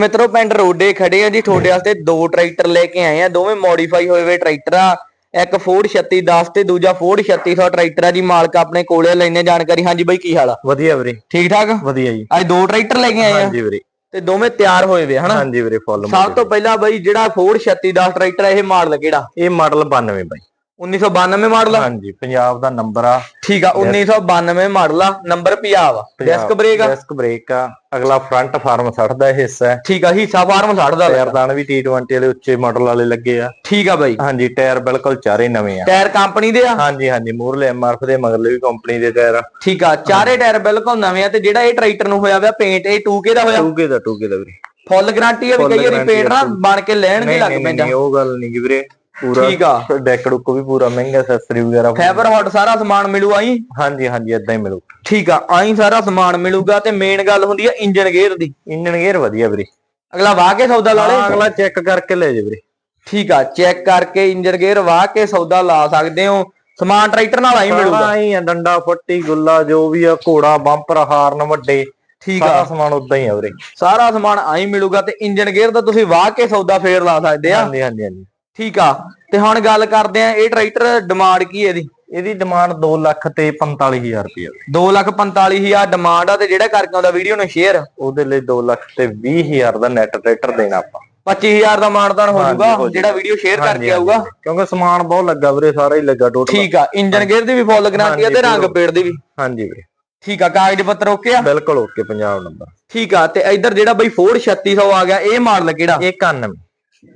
ਮਿੱਤਰੋ ਪਿੰਡ ਰੋਡੇ ਖੜੇ ਆ ਜੀ। ਤੁਹਾਡੇ ਵਾਸਤੇ ਦੋ ਟਰੈਕਟਰ ਲੈ ਕੇ ਆਏ ਆ। ਦੋਵੇਂ ਮੋਡੀਫਾਈ ਹੋਏ ਹੋਏ ਟਰੈਕਟਰ ਆ। ਇੱਕ ਫੋਰਡ 3610 ਤੇ ਦੂਜਾ ਫੋਰਡ 3600 ਟਰੈਕਟਰ ਆ ਜੀ। ਮਾਲਕ ਆਪਣੇ ਕੋਲੇ ਲੈਣੇ ਜਾਣਕਾਰੀ। ਹਾਂਜੀ ਬਾਈ ਕੀ ਹਾਲ ਆ? ਵਧੀਆ ਵੀਰੇ। ਠੀਕ ਠਾਕ? ਵਧੀਆ ਜੀ। ਅੱਜ ਦੋ ਟਰੈਕਟਰ ਲੈ ਕੇ ਆਏ ਆ। ਹਾਂਜੀ ਵੀਰੇ। ਤੇ ਦੋਵੇਂ ਤਿਆਰ ਹੋਏ ਵੇ ਹਨਾ? ਹਾਂਜੀ ਵੀਰੇ ਫੁੱਲ ਸਭ ਤੋਂ ਪਹਿਲਾਂ ਬਾਈ ਜਿਹੜਾ ਫੋਰਡ 3610 ਟਰੈਕਟਰ ਇਹ ਮਾਡਲ ਕਿਹੜਾ? ਇਹ ਮਾਡਲ 92 ਬਾਈ। 1992 ਮਾਡਲ ਆ। ਹਾਂਜੀ ਪੰਜਾਬ ਦਾ ਨੰਬਰ ਆ। ਠੀਕ ਆ 1992 ਮਾਡਲ ਆ ਨੰਬਰ ਪੰਜਾਬ ਆ। ਡਿਸਕ ਬ੍ਰੇਕ ਆ। ਡਿਸਕ ਬ੍ਰੇਕ ਆ। ਅਗਲਾ ਫਰੰਟ ਫਾਰਮ 60 ਦਾ ਹਿੱਸਾ। ਹੈ ਠੀਕ ਆ ਹਿੱਸਾ ਫਾਰਮ 60 ਦਾ। ਟਾਇਰਦਾਨ ਵੀ T20 ਵਾਲੇ ਉੱਚੇ ਮਾਡਲ ਵਾਲੇ ਲੱਗੇ ਆ। ਠੀਕ ਆ ਬਾਈ। ਹਾਂਜੀ ਟਾਇਰ ਬਿਲਕੁਲ ਚਾਰੇ ਨਵੇਂ ਆ। ਟਾਇਰ ਕੰਪਨੀ ਦੇ ਆ? ਹਾਂਜੀ ਹਾਂਜੀ ਮੂਰਲੇ ਐਮਆਰਐਫ ਦੇ ਮਗਰਲੇ ਵੀ ਕੰਪਨੀ ਦੇ ਟਾਇਰ ਆ। ਠੀਕ ਆ ਚਾਰੇ ਟਾਇਰ ਬਿਲਕੁਲ ਨਵੇਂ ਆ ਤੇ ਜਿਹੜਾ ਇਹ ਟਰੈਕਟਰ ਨੂੰ ਹੋਇਆ ਹੋਇਆ ਪੇਂਟ ਇਹ 2K ਦਾ ਹੋਇਆ? 2K ਦਾ 2K ਦਾ ਵੀਰੇ। ਫੁੱਲ ਗਾਰੰਟੀ ਆ ਵੀ ਕਈ ਵਾਰੀ ਪੇਂਟ ਨਾ ਬਣ ਕੇ ਲੈਣਗੇ ਨਹੀਂ ਲੱਗ ਪੈਂਦਾ। ਨਹੀਂ ਉਹ ਗੱਲ ਨਹੀਂ ਵੀਰੇ। ਪੂਰਾ ਠੀਕ ਆ। ਡੈਕ ਡੁੱਕ ਵੀ ਪੂਰਾ ਮਹਿੰਗਾ ਐਕਸੈਸਰੀ ਵਗੈਰਾ ਫਾਈਬਰ ਹੌਟ ਸਾਰਾ ਸਮਾਨ ਮਿਲੂ ਆਈ? ਹਾਂਜੀ ਹਾਂਜੀ ਇਦਾਂ ਹੀ ਮਿਲੂ। ਠੀਕ ਆ ਆਈ ਸਾਰਾ ਸਮਾਨ ਮਿਲੂਗਾ ਤੇ ਮੇਨ ਗੱਲ ਹੁੰਦੀ ਆ ਇੰਜਨ ਗੇਅਰ ਦੀ। ਇੰਜਨ ਗੇਅਰ ਵਧੀਆ ਵੀਰੇ। ਅਗਲਾ ਵਾਹ ਕੇ ਸੌਦਾ ਲਾ ਲੇ। ਅਗਲਾ ਚੈੱਕ ਕਰਕੇ ਲੈ ਜੇ ਵੀਰੇ। ਠੀਕ ਆ ਚੈੱਕ ਕਰਕੇ ਇੰਜਨ ਗੇਅਰ ਵਾਹ ਕੇ ਸੌਦਾ ਲਾ ਸਕਦੇ ਹੋ। ਸਮਾਨ ਟਰੈਕਟਰ ਨਾਲ ਆਈ ਮਿਲੂਗਾ। ਸਾਰਾ ਹੀ ਆ ਡੰਡਾ ਫੱਟੀ ਗੁੱਲਾ ਜੋ ਵੀ ਆ ਘੋੜਾ ਬੰਪਰ ਹਾਰਨ ਵੱਡੇ। ਠੀਕ ਸਾਰਾ ਆ ਸਮਾਨ ਉਦਾਂ ਹੀ ਆ ਵੀਰੇ। ਸਾਰਾ ਸਮਾਨ ਆਈ ਮਿਲੂਗਾ ਤੇ ਇੰਜਨ ਗੇਅਰ ਦਾ ਤੁਸੀਂ ਵਾਹ ਕੇ ਸੌਦਾ ਫੇਰ ਲਾ ਸਕਦੇ ਆ। ਹਾਂਜੀ ਹਾਂਜੀ ਹਾਂਜੀ। ਠੀਕ ਆ ਤੇ ਹੁਣ ਗੱਲ ਕਰਦੇ ਆ ਇਹ ਟਰੈਕਟਰ ਡਿਮਾਂਡ ਕੀ ਹੈ ਇਹਦੀ? ਇਹਦੀ ਡਿਮਾਂਡ 2 ਲੱਖ ਤੇ 45000 ਰੁਪਏ 245000 ਡਿਮਾਂਡ ਆ ਤੇ ਜਿਹੜਾ ਕਰਕੇ ਆਉਂਦਾ ਵੀਡੀਓ ਨੂੰ ਸ਼ੇਅਰ ਉਹਦੇ ਲਈ 2 ਲੱਖ ਤੇ 20000 ਦਾ ਨੈਟ ਟਰੈਕਟਰ ਦੇਣਾ ਆਪਾਂ। 25000 ਦਾ ਮਾਨਦਾਨ ਹੋ ਜਾਊਗਾ ਜਿਹੜਾ ਵੀਡੀਓ ਸ਼ੇਅਰ ਕਰਕੇ ਆਊਗਾ? ਕਿਉਂਕਿ ਸਮਾਨ ਬਹੁਤ ਲੱਗਾ ਵੀਰੇ ਸਾਰਾ ਹੀ ਲੱਗਾ ਟੋਟਲ ਠੀਕ ਆ ਇੰਜਨ ਗੇਅਰ ਦੀ ਵੀ ਫੁੱਲ ਗਾਰੰਟੀ ਆ ਤੇ ਰੰਗ ਪੇੜ ਦੀ ਵੀ। ਹਾਂਜੀ ਵੀਰੇ। ਠੀਕ ਆ ਕਾਗਜ਼ ਪੱਤਰ ਓਕੇ ਆ? ਬਿਲਕੁਲ ਓਕੇ ਪੰਜਾਬ ਨੰਬਰ। ਠੀਕ ਆ ਤੇ ਇੱਧਰ ਜਿਹੜਾ ਬਈ ਫੋਰਡ 3600 ਆ ਗਿਆ ਇਹ ਮਾਡਲ ਕਿਹੜਾ? ਇਹ 91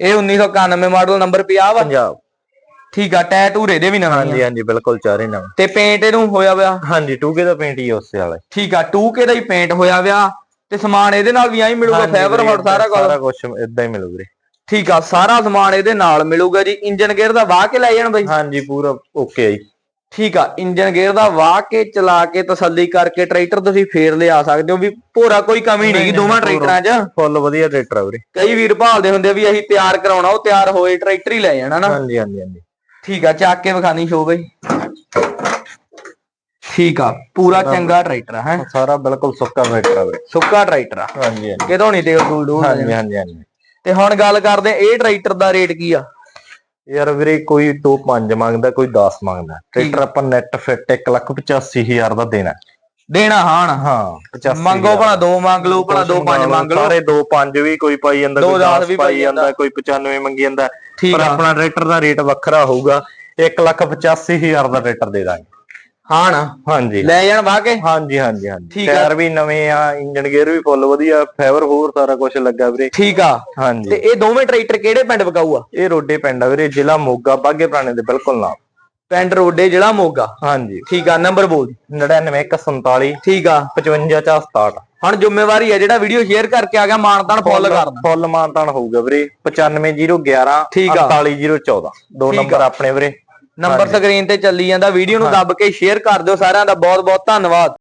ਇਹ 1991 ਮਾਡਲ ਨੰਬਰ 50 ਵਾ। ਪੰਜਾਬ। ਠੀਕ ਆ ਟੈ ਟੂਰੇ ਦੇ ਵੀ ਨਵੇਂ। ਹਾਂਜੀ ਹਾਂਜੀ ਬਿਲਕੁਲ ਚਾਰੇ ਨਵੇਂ। ਤੇ ਪੇਂਟ ਇਹਨੂੰ ਹੋਇਆ ਹੋਇਆ ਹਾਂਜੀ 2K ਦਾ ਪੇਂਟ ਹੀ ਉਸੇ ਵਾਲਾ। ਠੀਕ ਆ 2K ਦਾ ਹੀ ਪੇਂਟ ਹੋਇਆ ਹੋਇਆ ਤੇ ਸਮਾਨ ਇਹਦੇ ਨਾਲ ਵੀ ਆਈ ਮਿਲੂਗਾ ਫਾਈਬਰ ਹੌਟ ਸਾਰਾ ਕੁਝ ਸਾਰਾ ਕੁਝ ਇਦਾਂ ਹੀ ਮਿਲੂ ਵੀਰੇ। ਠੀਕ ਆ ਸਾਰਾ ਸਮਾਨ ਇਹਦੇ ਨਾਲ ਮਿਲੂਗਾ ਜੀ। ਇੰਜਨ ਗੇਅਰ ਦਾ ਵਾਹ ਕੇ ਲੈ ਜਾਣ ਬਈ? ਹਾਂਜੀ ਪੂਰਾ ਓਕੇ ਆ ਜੀ। ਠੀਕ ਆ ਇੰਜਨ ਗੇਅਰ ਦਾ ਵਾਹ ਕੇ ਚਲਾ ਕੇ ਤਸੱਲੀ ਕਰਕੇ ਟਰੈਕਟਰ ਤੁਸੀਂ ਫੇਰ ਲਿਆ ਸਕਦੇ ਹੋ ਵੀ ਭੋਰਾ ਕੋਈ ਕਮੀ ਨਹੀਂ ਦੋਵਾਂ ਟਰੈਕਟਰਾਂ 'ਚ। ਫੁੱਲ ਵਧੀਆ ਟਰੈਕਟਰ ਆ ਵੀਰੇ। ਕਈ ਵੀਰ ਭਾਲਦੇ ਹੁੰਦੇ ਆ ਵੀ ਅਸੀਂ ਤਿਆਰ ਕਰਾਉਣਾ ਉਹ ਤਿਆਰ ਹੋਏ ਟਰੈਕਟਰ ਹੀ ਲੈ ਜਾਣਾ ਨਾ। ਹਾਂਜੀ ਹਾਂਜੀ ਹਾਂਜੀ। ਠੀਕ ਆ ਚੱਕ ਕੇ ਵਿਖਾਣੀ ਸ਼ੋ ਬਈ। ਠੀਕ ਆ ਪੂਰਾ ਚੰਗਾ ਟਰੈਕਟਰ ਆ ਹੈ। ਸਾਰਾ ਬਿਲਕੁਲ ਸੁੱਕਾ ਟਰੈਕਰ ਆ ਵੀਰੇ। ਸੁੱਕਾ ਟਰੈਕਟਰ ਆ। ਹਾਂਜੀ ਹਾਂਜੀ। ਕਿਤੋਂ ਨਹੀਂ ਤੇਲ ਦੂਲ ਦੂਲ ਹਾਂਜੀ ਹਾਂਜੀ ਹਾਂਜੀ। ਤੇ ਹੁਣ ਗੱਲ ਕਰਦੇ ਆ ਇਹ ਟਰੈਕਟਰ ਦਾ ਰੇਟ ਕੀ ਆ? ਯਾਰ ਵੀਰੇ ਕੋਈ 2 5 ਮੰਗਦਾ ਕੋਈ 10 ਮੰਗਦਾ। ਟਰੈਕਟਰ ਆਪਾਂ ਨੈਟ ਫਿੱਟ 185000 ਦਾ ਦੇਣਾ। ਦੇਣਾ ਹਾਣ ਹਾਂ 85 ਮੰਗੋ ਭਲਾ ਦੋ ਮੰਗ ਲਓ ਭਲਾ ਦੋ ਪੰਜ ਮੰਗ ਲਓ। ਸਾਰੇ 2 5 ਵੀ ਕੋਈ ਪਾਈ ਜਾਂਦਾ ਦੋ ਕੋਈ ਦਸ 10 ਵੀ ਪਾਈ ਜਾਂਦਾ। ਕੋਈ 95 ਮੰਗੀ ਜਾਂਦਾ। ਪਰ ਆਪਣਾ ਟਰੈਕਟਰ ਦਾ ਰੇਟ ਵੱਖਰਾ ਹੋਊਗਾ। 185000 ਦਾ ਟਰੈਕਟਰ ਦੇ ਦਾਂਗੇ। ਹਾਣ ਹਾਂਜੀ। ਲੈ ਜਾਣ ਵਾਹ ਕੇ? ਹਾਂਜੀ ਹਾਂਜੀ ਹਾਂਜੀ। ਠੀਕ ਆ। ਟਾਇਰ ਵੀ ਨਵੇਂ ਆ ਇੰਜਨ ਗੇਅਰ ਵੀ ਫੁੱਲ ਵਧੀਆ ਫਾਈਬਰ ਹੋਰ ਸਾਰਾ ਕੁਝ ਲੱਗਾ ਵੀਰੇ। ਠੀਕ ਆ। ਤੇ ਹਾਂਜੀ ਇਹ ਦੋਵੇਂ ਟਰੈਕਟਰ ਕਿਹੜੇ ਪਿੰਡ ਵਿਕਾਊ ਆ? ਇਹ ਰੋਡੇ ਪਿੰਡ ਆ ਵੀਰੇ ਜ਼ਿਲ੍ਹਾ ਮੋਗਾ ਬਾਗੇ ਪੁਰਾਣੇ ਦੇ ਬਿਲਕੁਲ ਨਾਲ। ਪਿੰਡ ਰੋਡੇ ਜਿਹੜਾ ਮੋਗਾ? ਹਾਂਜੀ। ਠੀਕ ਆ ਨੰਬਰ ਬੋਲ। 99147 ਠੀਕ ਆ। 55 67 ਹੁਣ ਜ਼ਿੰਮੇਵਾਰੀ ਹੈ ਜਿਹੜਾ ਵੀਡੀਓ ਸ਼ੇਅਰ ਕਰਕੇ ਆ ਗਿਆ ਮਾਨਤਾਨ ਫੁੱਲ ਕਰਨਾ। ਫੁੱਲ ਮਾਨਤਾਨ ਹੋਊਗਾ ਵੀਰੇ 95011 ਠੀਕ ਆ। 48014 ਦੋ ਠੀਕ ਨੰਬਰ ਆਪਣੇ ਵੀਰੇ। ਨੰਬਰ ਸਕਰੀਨ ਤੇ ਚੱਲੀ ਜਾਂਦਾ। ਵੀਡੀਓ ਨੂੰ ਦੱਬ ਕੇ ਸ਼ੇਅਰ ਕਰ ਦਿਓ ਸਾਰਿਆਂ ਦਾ। ਬਹੁਤ ਬਹੁਤ ਧੰਨਵਾਦ।